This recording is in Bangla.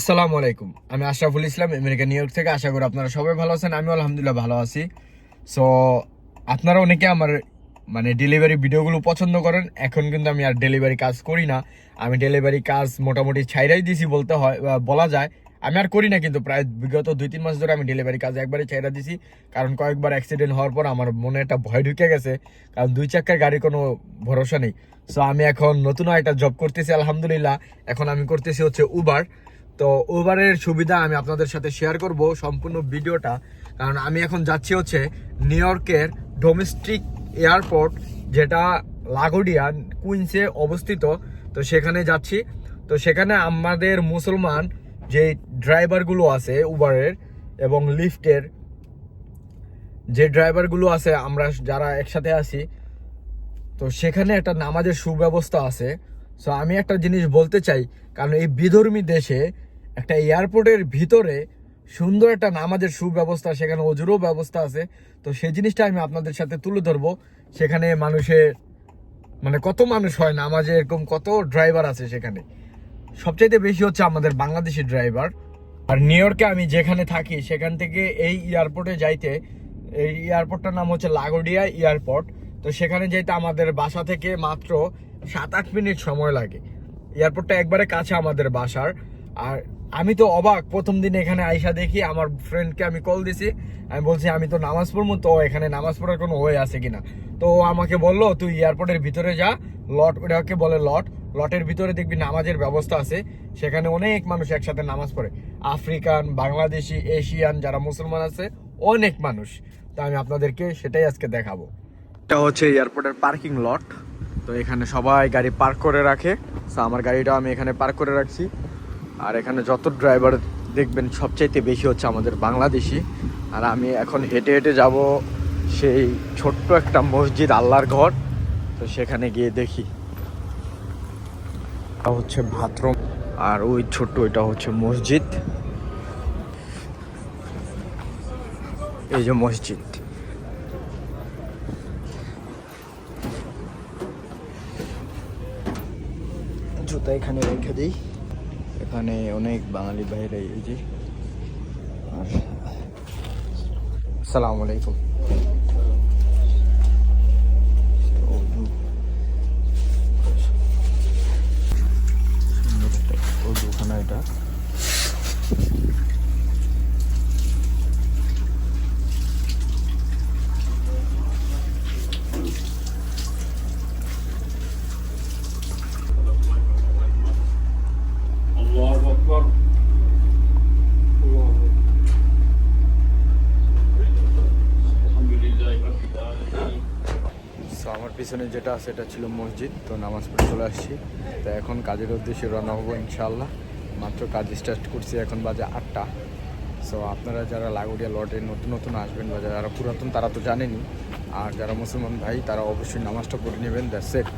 আসসালামু আলাইকুম। আমি Ashraful Islam, America, New York থেকে। আশা করি আপনারা সবাই ভালো আছেন। আমি আলহামদুলিল্লাহ ভালো আছি। সো আপনারা অনেকে আমার মানে ডেলিভারি ভিডিওগুলো পছন্দ করেন। এখন কিন্তু আমি আর ডেলিভারি কাজ করি না। আমি ডেলিভারি কাজ মোটামুটি ছাইরাই দিছি বলতে হয় বলা যায়। আমি আর করি না কিন্তু প্রায় বিগত দুই তিন মাস ধরে আমি ডেলিভারি কাজ একবারই ছাইরা দিছি। কারণ কয়েকবার অ্যাক্সিডেন্ট হওয়ার পর আমার মনে একটা ভয় ঢুকে গেছে। কারণ দুই চাকার গাড়ির কোনো ভরসা নেই। সো আমি এখন নতুন একটা জব করতেছি, আলহামদুলিল্লাহ। এখন আমি করতেছি হচ্ছে উবার তো উবারের সুবিধা আমি আপনাদের সাথে শেয়ার করব সম্পূর্ণ ভিডিওটা। কারণ আমি এখন যাচ্ছি হচ্ছে নিউ ইয়র্কের ডোমেস্টিক এয়ারপোর্ট যেটা লাগোডিয়া কুইন্সে অবস্থিত। তো সেখানে যাচ্ছি। তো সেখানে আমাদের মুসলমান যে ড্রাইভারগুলো আছে উবারের এবং লিফটের যে ড্রাইভারগুলো আছে, আমরা যারা একসাথে আছি, তো সেখানে একটা নামাজের সুব্যবস্থা আছে। সো আমি একটা জিনিস বলতে চাই, কারণ এই বিধর্মী দেশে একটা এয়ারপোর্টের ভিতরে সুন্দর একটা নামাজের সুব্যবস্থা, সেখানে অজুরও ব্যবস্থা আছে। তো সেই জিনিসটা আমি আপনাদের সাথে তুলে ধরবো। সেখানে মানুষের মানে কত মানুষ হয় নামাজে, এরকম কত ড্রাইভার আছে সেখানে। সবচাইতে বেশি হচ্ছে আমাদের বাংলাদেশি ড্রাইভার আর নিউ ইয়র্কে আমি যেখানে থাকি, সেখান থেকে এই এয়ারপোর্টে যাইতে, এই এয়ারপোর্টটার নাম হচ্ছে লাগোডিয়া এয়ারপোর্ট তো সেখানে যেতে আমাদের বাসা থেকে মাত্র সাত আট মিনিট সময় লাগে। এয়ারপোর্টটা একবারে কাছে আমাদের বাসার। আর আমি তো অবাক, প্রথম দিন এখানে আইসা দেখি আমার ফ্রেন্ডকে আমি কল দিছি। আমি বলছি, আমি তো নামাজ পড়ব, তো এখানে নামাজ পড়ার কোনো ওয়ে আছে কিনা? তো আমাকে বলল, তুই এয়ারপোর্টের ভিতরে যা লট ওটাকে বলে লট লটের ভিতরে দেখবি নামাজের ব্যবস্থা আছে, সেখানে অনেক মানুষ একসাথে নামাজ পড়ে। আফ্রিকান, বাংলাদেশি, এশিয়ান যারা মুসলমান আছে, অনেক মানুষ। তা আমি আপনাদেরকে সেটাই আজকে দেখাবো। এটা হচ্ছে এয়ারপোর্টের পার্কিং লট তো এখানে সবাই গাড়ি পার্ক করে রাখে। আমার গাড়িটাও আমি এখানে পার্ক করে রাখছি। আর এখানে যত ড্রাইভার দেখবেন, সবচাইতে বেশি হচ্ছে আমাদের বাংলাদেশি। আর আমি এখন হেঁটে হেঁটে যাব সেই ছোট্ট একটা মসজিদ আল্লাহর ঘর। তো সেখানে গিয়ে দেখি। হচ্ছে বাথরুম। আর ওই ছোট্ট ওইটা হচ্ছে মসজিদ। এই যে মসজিদ। জুতা এখানে রেখে দিই। এখানে অনেক বাঙালি বাইরে এই যে। আর আসসালামু আলাইকুম। সো আমার পিছনে যেটা আছে, এটা ছিল মসজিদ, তো নামাজ পড়ে চলে আসছি। তো এখন কাজের উদ্দেশ্যে রওনা হব ইনশাল্লাহ মাত্র কাজ স্টার্ট করছি এখন বাজে আটটা। সো আপনারা যারা লাগুড়িয়া লটে নতুন নতুন আসবেন বা যারা পুরাতন, তারা তো জানেনি আর যারা মুসলমান ভাই, তারা অবশ্যই নামাজটা পড়ে নেবেন দ্য সেট